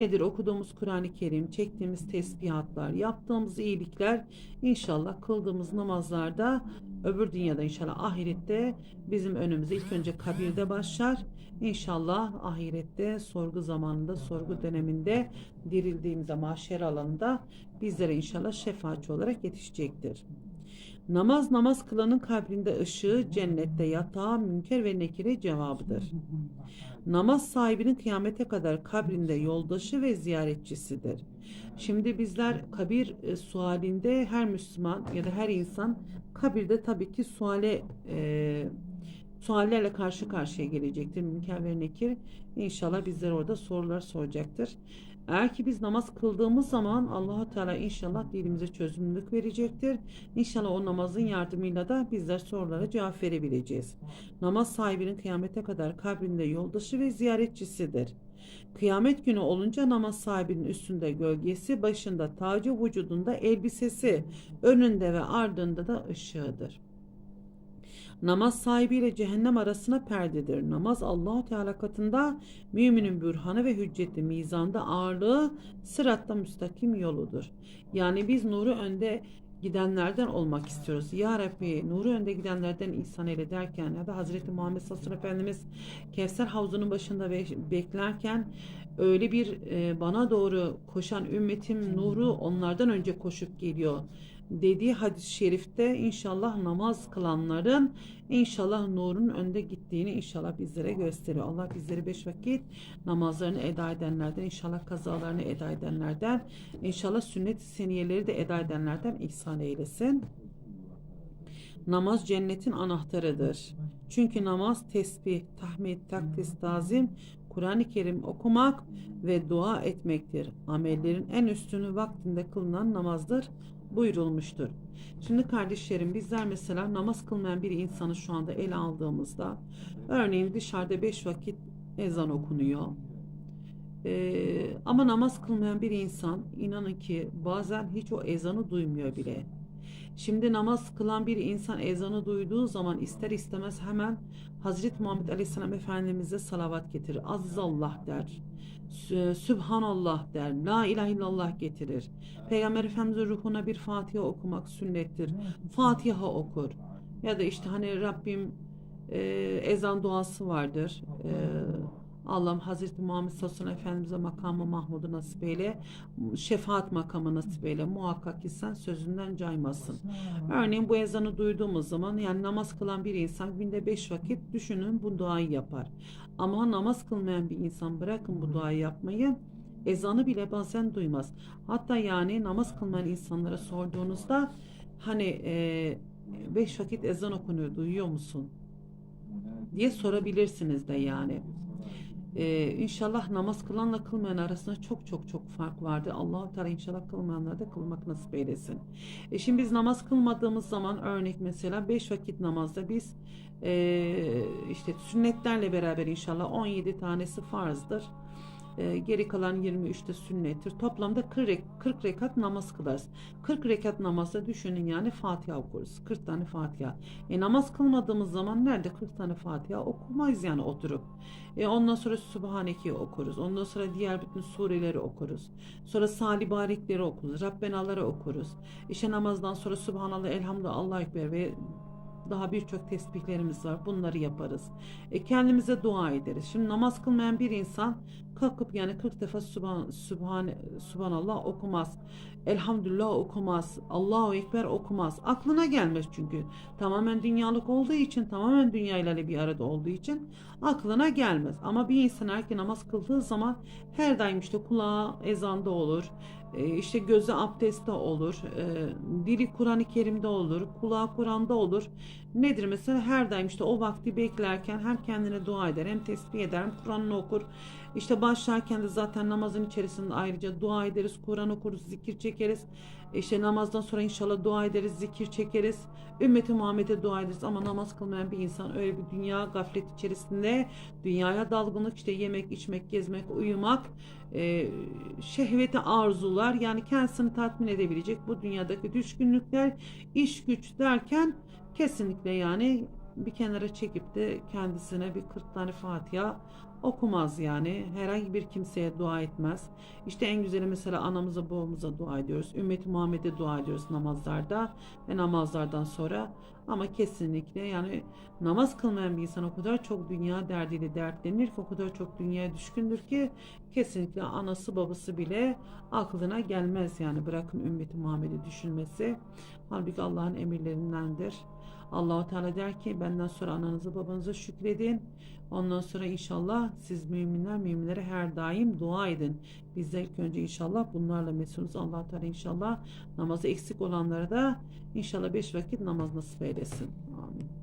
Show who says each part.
Speaker 1: Nedir okuduğumuz Kur'an-ı Kerim, çektiğimiz tesbihatlar, yaptığımız iyilikler inşallah kıldığımız namazlarda öbür dünyada inşallah ahirette bizim önümüze ilk önce kabirde başlar. İnşallah ahirette sorgu zamanında, sorgu döneminde dirildiğimizde mahşer alanında bizlere inşallah şefaatçi olarak yetişecektir. Namaz namaz kılanın kabrinde ışığı, cennette yatağı, münker ve nekire cevabıdır. Namaz sahibinin kıyamete kadar kabrinde yoldaşı ve ziyaretçisidir. Şimdi bizler kabir e, sualinde her Müslüman ya da her insan kabirde tabii ki suale e, suallerle karşı karşıya gelecektir. Münker ve Nekir inşallah bizlere orada sorular soracaktır. Eğer ki biz namaz kıldığımız zaman Allahu Teala inşallah dilimize çözümlülük verecektir. İnşallah o namazın yardımıyla da bizler sorulara cevap verebileceğiz. Namaz sahibinin kıyamete kadar kabrinde yoldaşı ve ziyaretçisidir. Kıyamet günü olunca namaz sahibinin üstünde gölgesi, başında tacı, vücudunda elbisesi, önünde ve ardında da ışığıdır. Namaz sahibiyle cehennem arasına perdedir. Namaz Allahu Teala katında müminin bürhanı ve hücceti mizanda ağırlığı sıratta müstakim yoludur. Yani biz nuru önde gidenlerden olmak istiyoruz. Ya Rabbi nuru önde gidenlerden ihsan eyle derken ya da Hazreti Muhammed sellem Efendimiz Kevser havzunun başında be- beklerken öyle bir e, bana doğru koşan ümmetim nuru onlardan önce koşup geliyor dediği hadis-i şerifte inşallah namaz kılanların inşallah nurun önde gittiğini inşallah bizlere gösteriyor. Allah bizleri beş vakit namazlarını eda edenlerden, inşallah kazalarını eda edenlerden, inşallah sünnet-i seniyeleri de eda edenlerden ihsan eylesin. Namaz cennetin anahtarıdır. Çünkü namaz tesbih, tahmid, takdis, tazim, Kur'an-ı Kerim okumak ve dua etmektir. Amellerin en üstünü vaktinde kılınan namazdır buyurulmuştur. Şimdi kardeşlerim bizler mesela namaz kılmayan bir insanı şu anda ele aldığımızda örneğin dışarıda beş vakit ezan okunuyor. Ee, ama namaz kılmayan bir insan inanın ki bazen hiç o ezanı duymuyor bile. Şimdi namaz kılan bir insan ezanı duyduğu zaman ister istemez hemen Hazreti Muhammed Aleyhisselam Efendimiz'e salavat getirir. Azzallah der. Sü- Sübhanallah der. La ilahe illallah getirir. Peygamber Efendimiz'in ruhuna bir Fatiha okumak sünnettir. Fatiha okur. Ya da işte hani Rabbim e, ezan duası vardır. E, Allah'ım Hazreti Muhammed sellem Efendimiz'e makamı Mahmud'u nasip eyle. Şefaat makamı nasip eyle. Muhakkak ki sen sözünden caymazsın. Örneğin bu ezanı duyduğumuz zaman yani namaz kılan bir insan günde beş vakit düşünün bu duayı yapar. Ama namaz kılmayan bir insan bırakın bu duayı yapmayı ezanı bile bazen duymaz. Hatta yani namaz kılmayan insanlara sorduğunuzda hani e, beş vakit ezan okunuyor duyuyor musun? diye sorabilirsiniz de yani. Ee, inşallah namaz kılanla kılmayan arasında çok çok çok fark vardır. allah Teala inşallah kılmayanlara da kılmak nasip eylesin. E şimdi biz namaz kılmadığımız zaman örnek mesela 5 vakit namazda biz e, işte sünnetlerle beraber inşallah 17 tanesi farzdır. E, geri kalan 23'te sünnettir. Toplamda 40, rek- 40 rekat namaz kılarız. 40 rekat namazda düşünün yani Fatiha okuruz. 40 tane Fatiha. E, namaz kılmadığımız zaman nerede 40 tane Fatiha okumayız yani oturup. E, ondan sonra Sübhaneke'yi okuruz. Ondan sonra diğer bütün sureleri okuruz. Sonra Salih Barikleri okuruz. Rabbenaları okuruz. İşte namazdan sonra Subhanallah, Elhamdülillah, Allahu Ekber ve daha birçok tesbihlerimiz var. Bunları yaparız. E, kendimize dua ederiz. Şimdi namaz kılmayan bir insan kalkıp yani 40 defa Subhan, Subhan, Subhanallah okumaz. Elhamdülillah okumaz. Allahu Ekber okumaz. Aklına gelmez çünkü. Tamamen dünyalık olduğu için, tamamen dünyayla bir arada olduğu için aklına gelmez. Ama bir insan ki namaz kıldığı zaman her daim işte kulağı ezanda olur. E, işte gözü abdestte olur. E, dili Kur'an-ı Kerim'de olur. Kulağı Kur'an'da olur. Nedir mesela her daim işte o vakti beklerken hem kendine dua eder hem tesbih eder hem Kur'an'ını okur. İşte başlarken de zaten namazın içerisinde ayrıca dua ederiz, Kur'an okuruz, zikir çekeriz. İşte namazdan sonra inşallah dua ederiz, zikir çekeriz. Ümmeti Muhammed'e dua ederiz ama namaz kılmayan bir insan öyle bir dünya gaflet içerisinde dünyaya dalgınlık işte yemek, içmek, gezmek, uyumak, e, şehveti arzular yani kendisini tatmin edebilecek bu dünyadaki düşkünlükler, iş güç derken kesinlikle yani bir kenara çekip de kendisine bir 40 tane Fatiha okumaz yani. Herhangi bir kimseye dua etmez. İşte en güzeli mesela anamıza babamıza dua ediyoruz. Ümmeti Muhammed'e dua ediyoruz namazlarda ve namazlardan sonra. Ama kesinlikle yani namaz kılmayan bir insan o kadar çok dünya derdiyle dertlenir ki o kadar çok dünyaya düşkündür ki kesinlikle anası babası bile aklına gelmez yani bırakın ümmeti Muhammed'i düşünmesi. Halbuki Allah'ın emirlerindendir. Allahu Teala der ki benden sonra ananızı babanıza şükredin. Ondan sonra siz müminler müminlere her daim dua edin. Biz de ilk önce inşallah bunlarla mesulüz. allah Teala inşallah namazı eksik olanlara da inşallah beş vakit namaz nasip eylesin. Amin.